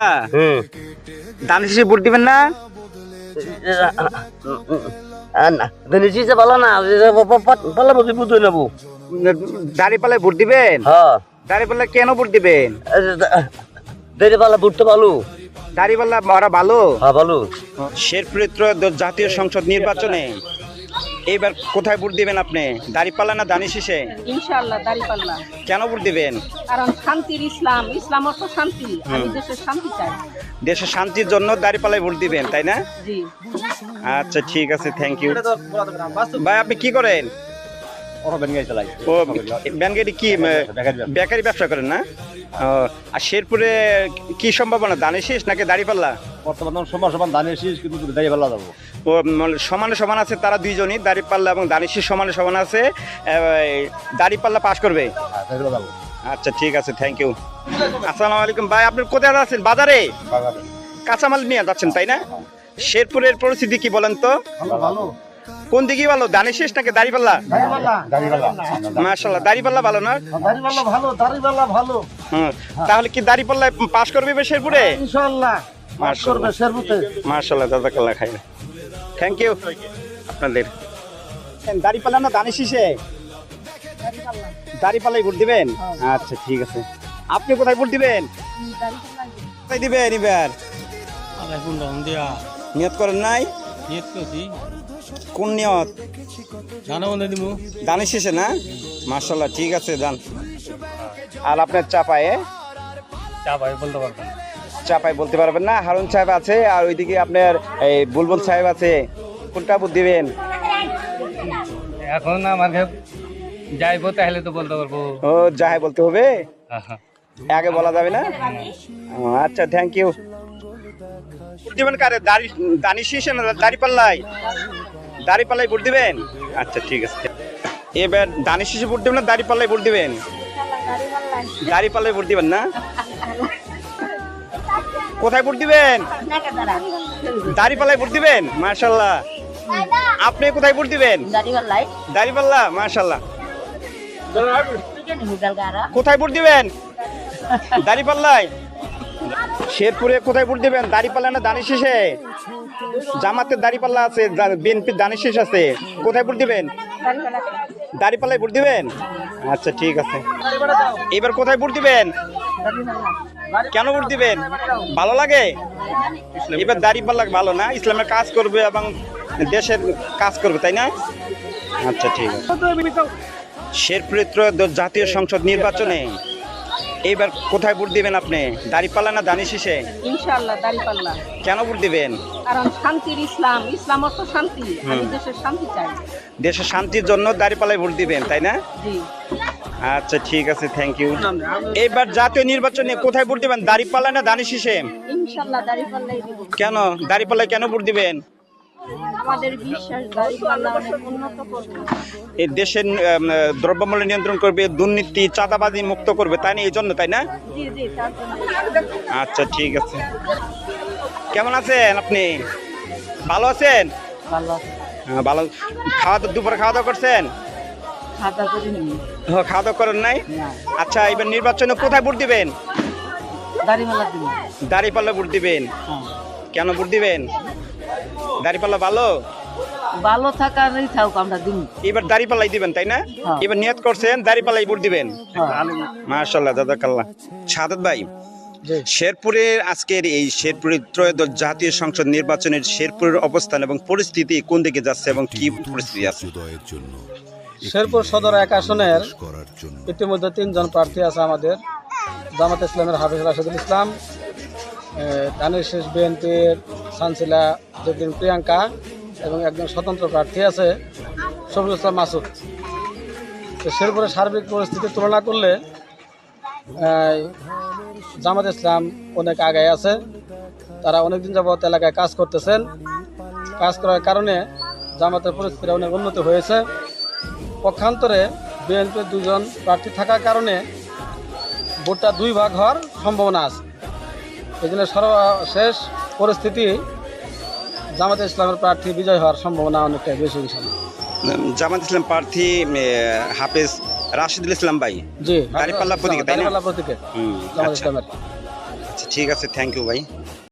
হুম। দান ভোট দিবেন না? না। দিনেছি যে ভালো না পালা বসে বুঝে নেব। দাড়ি পাল্লায় ভোট দিবেন? হ্যাঁ। দাড়ি পাল্লা কেন ভোট দিবেন? ওরা ভালো। হ্যাঁ ভালো। জাতীয় সংসদ নির্বাচনে এইবার কোথায় ভোট দিবেন আপনি? দাঁড়িপাল্লা না দানি শেষে? ইনশাআল্লাহ দাঁড়িপাল্লা। কেন ভোট দিবেন? কারণ শান্তির ইসলাম ইসলাম অর্থ শান্তি। আমি দেশের শান্তি চাই। দেশের শান্তির জন্য দাঁড়িপাল্লায় ভোট দিবেন তাই না? জি। আচ্ছা ঠিক আছে থ্যাংক ইউ ভাই আপনি কি করেন? ও ব্যানগাড়ি কি বেকারি ব্যবসা। করেন না? আর শেরপুরে কি সম্ভাবনা? দানি শেষ নাকি দাড়িপাল্লা বর্তমান সমান সমান ধানের শীষ কিন্তু দাঁড়িয়ে বেলা যাব। ও মানে সমানে সমান আছে তারা দুইজনই দাড়িপাল্লা এবং দানিশের সমানে সমান আছে দাড়িপাল্লা পাশ করবে? আচ্ছা ঠিক আছে থ্যাংক ইউ আসসালামু আলাইকুম ভাই আপনি কোথায় আছেন? বাজারে? কাঁচামাল নিয়ে যাচ্ছেন তাই না? শেরপুরের পরিস্থিতি কি বলেন তো? ভালো। কোন দিকে ভালো? দানি শেষ নাকি দাড়িপাল্লা। মাশাল্লাহ দাড়িপাল্লা ভালো না? ভালো ভালো। তাহলে কি দাড়িপাল্লা পাশ করবে শেরপুরে? ইনশাল্লাহ মাশাল্লাহ শেরপুতে মাশাল্লাহ খাই থ্যাংক ইউ আপনাদের। দাড়িপাল্লা না দানি শীষে? দাড়িপাল্লাই ভোট দিবেন? আচ্ছা ঠিক আছে। আপনি কোথায় ভোট দিবেন? কোথায় দিবেন এবার? নিয়ত করেন নাই? কোন নিয়ত? দানি শেষে না? মার্শাল্লাহ ঠিক আছে দান। আর আপনার চাপায়ে চাপাই বলতে পারবেন না? হারুন সাহেব আছে আর ওইদিকে আপনার এই বুলবুল সাহেব আছে। কোনটা বুধ দিবেন? এখন আমার যাইবো তাহলে তো বলতে পারব। ও যাই বলতে হবে? আগে বলা যাবে না? আচ্ছা থ্যাংক ইউ ভোট দিবেন কারে? দাড়ি, দানি শেষে না দাড়ি পাল্লাই দাড়ি পাল্লাই ভোট দিবেন? আচ্ছা ঠিক আছে। এবার দানি শেষে ভোট দিবেন না দাড়ি পাল্লাই ভোট দিবেন? দাড়ি পাল্লাই ভোট দিবেন না? কোথায় ভোট দিবেন? দাড়ি পাল্লাই ভোট দিবেন? মার্শাল্লাহ আপনি কোথায় ভোট দিবেন? দাঁড়িপাল্লাই দাড়ি পাল্লা মার্শাল্লাহ কোথায় ভোট দিবেন? দাড়ি পাল্লায় শেরপুরে কোথায় ভোট দিবেন? দাড়ি পাল্লা না দানি শেষে? জামাতের দাড়ি পাল্লা আছে বিএনপির দানি শেষ আছে। কোথায় ভোট দিবেন? দাড়ি পাল্লায় ভোট দিবেন? আচ্ছা ঠিক আছে। এবার কোথায় ভোট দিবেন? কেন ভোট দিবেন? ভালো লাগে? এবার দাড়ি পাল্লা ভালো না? ইসলামের কাজ করবে এবং দেশের কাজ করবে, তাই না? আচ্ছা ঠিক আছে। শেরপুরে জাতীয় সংসদ নির্বাচনে এইবার কোথায় ভোট দিবেন আপনি? দাঁড়িপাল্লা না দানি শেষে? ইনশাআল্লাহ দাঁড়িপাল্লা। কেন ভোট দিবেন? কারণ শান্তির ইসলাম ইসলাম অর্থ শান্তি। আমি দেশের শান্তি চাই। দেশের শান্তির জন্য দাড়িপাল্লায় ভোট দিবেন তাই না? জি। আচ্ছা ঠিক আছে থ্যাংক ইউ এইবার জাতীয় নির্বাচনে কোথায় ভোট দিবেন? দাড়িপাল্লা না দানি শেষে? ইনশাআল্লাহ দাঁড়িপাল্লাই দিব। কেন? দাড়িপাল্লায় কেন ভোট দিবেন? আমাদের বিশ্বাস উন্নত করবে। এই দেশের দ্রব্যমূল্য নিয়ন্ত্রণ করবে দুর্নীতি চাঁদাবাজি মুক্ত করবে তাই না? এই জন্য তাই না? আচ্ছা ঠিক আছে। কেমন আছেন আপনি? ভালো আছেন? ভালো হ্যাঁ, ভালো। খাওয়া দাওয়া দুপুরে খাওয়া দাওয়া করছেন? খাওয়া দাওয়া করেন। নাই? আচ্ছা এবার নির্বাচনে কোথায় ভোট দিবেন? দাঁড়িপাল্লা ভোট দিবেন? কেন ভোট দিবেন? দাড়িপাল্লা ভালো? ভালো থাকারই থাকুক আমরা দিন। এবার দাড়িপাল্লাই দিবেন তাই না? হ্যাঁ। এবার নিয়ত করছেন দাড়িপাল্লাই ভোট দিবেন? মাশাল্লাহ দাদা কাল্লা সাদত ভাই শেরপুরের আজকের এই শেরপুরের ত্রয়োদশ জাতীয় সংসদ নির্বাচনের শেরপুরের অবস্থান এবং পরিস্থিতি কোন দিকে যাচ্ছে এবং কি পরিস্থিতি আছে? শেরপুর সদর এক আসনের ইতিমধ্যে তিনজন প্রার্থী আছে আমাদের। জামাত ইসলামের হাফিজ রাশেদুল ইসলাম দানির শেষ বিএনপির সানসিলা জেদিন প্রিয়াঙ্কা এবং একজন স্বতন্ত্র প্রার্থী আছে সবুজ ইসলাম মাসুদ। তো শেরপুরের সার্বিক পরিস্থিতি তুলনা করলে জামাত ইসলাম অনেক আগায় আছে। তারা অনেকদিন যাবৎ এলাকায় কাজ করতেছেন। কাজ করার কারণে জামাতের পরিস্থিতি অনেক উন্নতি হয়েছে। পক্ষান্তরে বিএনপির দুজন প্রার্থী থাকার কারণে ভোটটা দুই ভাগ হওয়ার সম্ভাবনা আছে। এই জন্য সর্বশেষ পরিস্থিতি জামাতে ইসলামের প্রার্থী বিজয় হওয়ার সম্ভাবনা অনেকটাই বেশি ইনশাল্লাহ জামাত ইসলাম প্রার্থী হাফেজ রাশিদুল ইসলাম ভাই জি প্রতীকে, তাই না? প্রতীকে হুম, আচ্ছা। আচ্ছা, ঠিক আছে থ্যাংক ইউ ভাই